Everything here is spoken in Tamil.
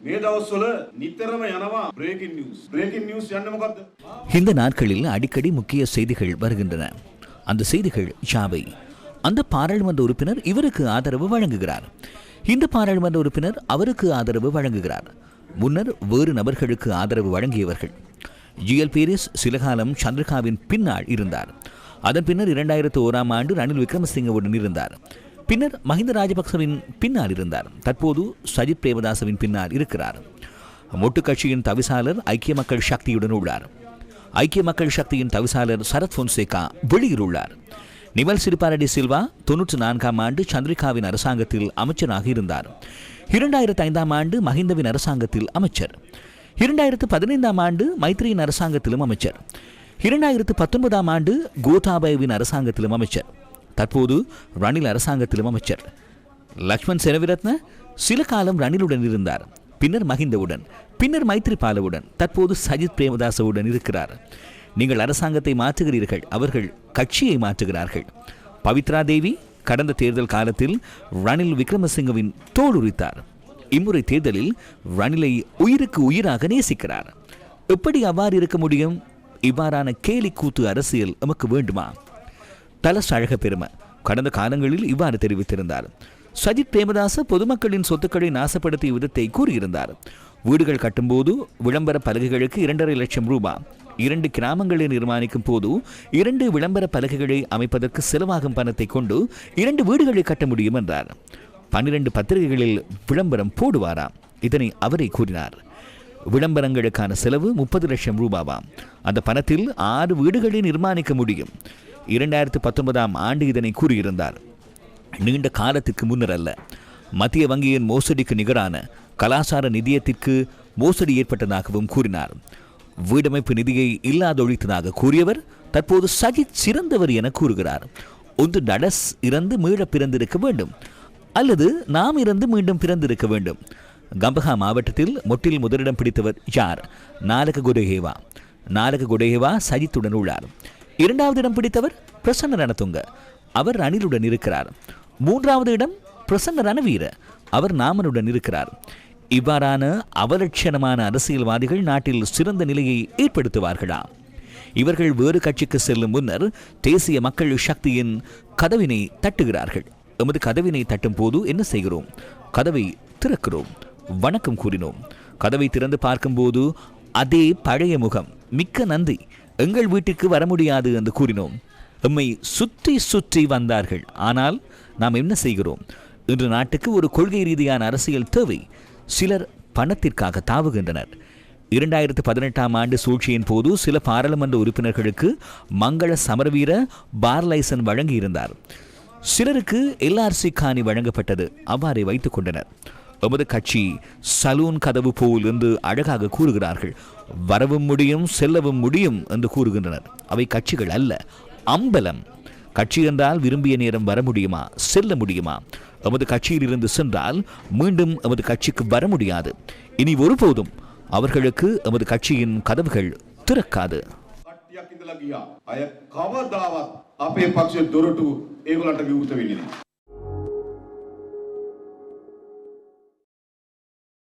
මේ දවස්වල නිතරම යනවා බ්‍රේකින් නිවස්. බ්‍රේකින් නිවස් යන්නේ මොකද්ද? இந்த நாட்களில் அடிக்கடி முக்கிய செய்திகள் வருகின்றன அந்த செய்திகள் யாவை அந்த பாராளுமன்ற உறுப்பினர் இவருக்கு ஆதரவு வழங்குகிறார் இந்த பாராளுமன்ற உறுப்பினர் அவருக்கு ஆதரவு வழங்குகிறார் முன்னர் வேறு நபர்களுக்கு ஆதரவு வழங்கியவர்கள் ஜிஎல் பீரிஸ் சில காலம் சந்திரிகாவின் பின்னால் இருந்தார் அதன் பின்னர் இரண்டாயிரத்து ஓராம் ஆண்டு ரணில் விக்ரமசிங்கவுடன் இருந்தார் பின்னர் மஹிந்த ராஜபக்சவின் பின்னால் இருந்தார். தற்போது சஜித் பிரேமதாசவின் பின்னால் இருக்கிறார். மொட்டு கட்சியின் தவிசாளர் ஐக்கிய மக்கள் சக்தியுடன் உள்ளார். ஐக்கிய மக்கள் சக்தியின் தவிசாளர் சரத் பொன்சேகா வெளியில் உள்ளார். நிமல் சிறுபாரடி சில்வா தொன்னூற்று நான்காம் ஆண்டு சந்திரிகாவின் அரசாங்கத்தில் அமைச்சராக இருந்தார். இரண்டாயிரத்து ஐந்தாம் ஆண்டு மஹிந்தவின் அரசாங்கத்தில் அமைச்சர். இரண்டாயிரத்து பதினைந்தாம் ஆண்டு மைத்ரியின் அரசாங்கத்திலும் அமைச்சர். இரண்டாயிரத்து பத்தொன்பதாம் ஆண்டு கோதாபாயவின் அரசாங்கத்திலும் அமைச்சர். தற்போது ரணில் அரசாங்கத்திலும் அமைச்சர். லக்ஷ்மண் செனவிரத்ன சில காலம் ரணிலுடன் இருந்தார். பின்னர் மஹிந்தவுடன் பின்னர் மைத்ரிபாலவுடன் தற்போது சஜித் பிரேமதாசவுடன் இருக்கிறார். நீங்கள் அரசாங்கத்தை மாற்றுகிறீர்கள் அவர்கள் கட்சியை மாற்றுகிறார்கள். பவித்ரா தேவி கடந்த தேர்தல் காலத்தில் ரணில் விக்ரமசிங்கவின் தோளுரித்தார் இம்முறை தேர்தலில் ரணிலை உயிருக்கு உயிராக நேசிக்கிறார். எப்படி அவ்வாறு இருக்க முடியும்? இவ்வாறான கேலி கூத்து அரசியல் எமக்கு வேண்டுமா? தலஸ் அழக பெரும. கடந்த காலங்களில் இவ்வாறு தெரிவித்திருந்தார். சஜித் பிரேமதாச பொதுமக்களின் சொத்துக்களை நாசப்படுத்திய விதத்தை கூறியிருந்தார். வீடுகள் கட்டும்போது விளம்பர பலகைகளுக்கு இரண்டரை லட்சம் ரூபாய் இரண்டு கிராமங்களை நிர்மாணிக்கும் போது இரண்டு விளம்பர பலகைகளை அமைப்பதற்கு செலவாகும் பணத்தை கொண்டு இரண்டு வீடுகளை கட்ட முடியும் என்றார். பன்னிரண்டு பத்திரிகைகளில் விளம்பரம் போடுவாராம் இதனை அவரே கூறினார். விளம்பரங்களுக்கான செலவு முப்பது லட்சம் ரூபாவாம். அந்த பணத்தில் ஆறு வீடுகளை நிர்மாணிக்க முடியும். இரண்டாயிரத்து பத்தொன்பதாம் ஆண்டு இதனை கூறியிருந்தார். நீண்ட காலத்திற்கு முன்னர் அல்ல மத்திய வங்கியின் மோசடிக்கு நிகரான கலாசார நிதியத்திற்கு மோசடி ஏற்பட்டதாகவும் கூறினார். வீடமைப்பு நிதியை இல்லாதொழித்ததாக கூறியவர் தற்போது சஜித் சிறந்தவர் என கூறுகிறார். ஒன்று நடஸ் இறந்து மீள பிறந்திருக்க வேண்டும் அல்லது நாம் இறந்து மீண்டும் பிறந்திருக்க வேண்டும். கம்பஹா மாவட்டத்தில் மொட்டில் முதலிடம் பிடித்தவர் யார்? நாலக குடேகேவா. நாலக குடேகேவா சஜித்துடன் உள்ளார். இரண்டாவது இடம் பிடித்தவர் பிரசன்ன ரணதுங்க. அவர் ரணிலுடன் இருக்கிறார். மூன்றாவது இடம் பிரசன்ன ரணவீர. அவர் நாமனுடன் இருக்கிறார். இவ்வாறான அவலட்சணமான அரசியல்வாதிகள் நாட்டில் சிறந்த நிலையை ஏற்படுத்துவார்களா? இவர்கள் வேறு கட்சிக்கு செல்லும் முன்னர் தேசிய மக்கள் சக்தியின் கதவினை தட்டுகிறார்கள். எமது கதவினை தட்டும் போது என்ன செய்கிறோம்? கதவை திறக்கிறோம். வணக்கம் கூறினோம். கதவை திறந்து பார்க்கும்போது அதே பழைய முகம். மிக்க நன்றி. எங்கள் வீட்டுக்கு வர முடியாது என்று கூறினோம். எம்மை சுற்றி சுற்றி வந்தார்கள். ஆனால் நாம் என்ன செய்கிறோம்? இன்று நாட்டுக்கு ஒரு கொள்கை ரீதியான அரசியல் தேவை. சிலர் பணத்திற்காக தாவுகின்றனர். இரண்டாயிரத்து பதினெட்டாம் ஆண்டு சூழ்ச்சியின் போது சில பாராளுமன்ற உறுப்பினர்களுக்கு மங்கள சமரவீர பார் லைசன் வழங்கியிருந்தார். சிலருக்கு எல்ஆர்சி காணி வழங்கப்பட்டது. அவ்வாறே வைத்துக் கொண்டனர். எமது கட்சி சலூன் கதவு போல் என்று அழகாக கூறுகிறார்கள் வரவும் முடியும் செல்லவும் முடியும் என்று கூறுகின்றனர் அவை கட்சிகள் அல்ல அம்பலம் கட்சி என்றால் விரும்பிய நேரம் வர முடியுமா செல்ல முடியுமா எமது கட்சியில் இருந்து சென்றால் மீண்டும் எமது கட்சிக்கு வர முடியாது இனி ஒருபோதும் அவர்களுக்கு எமது கட்சியின் கதவுகள் திறக்காது කට්ටියක් ඉඳලා ගියා. අය කවදාවත් අපේ පක්ෂයේ දොරටු ඒගොල්ලන්ට විවෘත වෙන්නේ නැහැ.